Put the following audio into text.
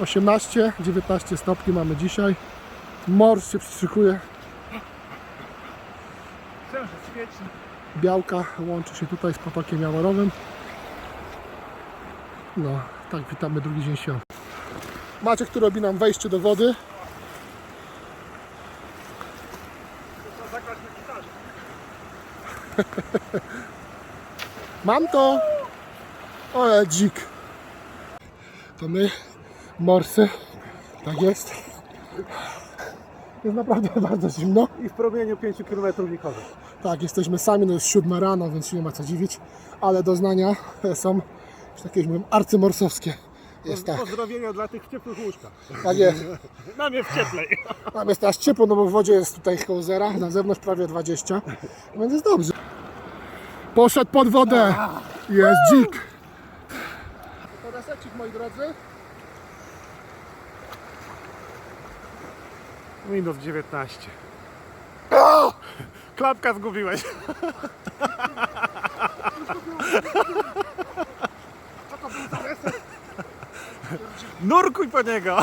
18-19 stopni mamy dzisiaj. Mors się świeci. Białka łączy się tutaj z potokiem jaworowym. No, tak witamy drugi dzień świąt. Maciek, który robi nam wejście do wody. Mam to! O, dzik. To my, morsy. Tak jest. Jest naprawdę bardzo zimno. I w promieniu 5 km chodzę. Tak, jesteśmy sami, no jest siódma rano, więc się nie ma co dziwić. Ale doznania są, że tak powiem, arcymorsowskie. Jest tak, Pozdrowienia dla tych w ciepłych łóżkach. tak jest. Nam jest cieplej. Tam jest teraz ciepło, no bo w wodzie jest tutaj koło zera, na zewnątrz prawie 20, więc jest dobrze. Poszedł pod wodę. Jest dzik. Podasecik, moi drodzy. Minus 19. Klapka zgubiłeś. Nurkuj po niego.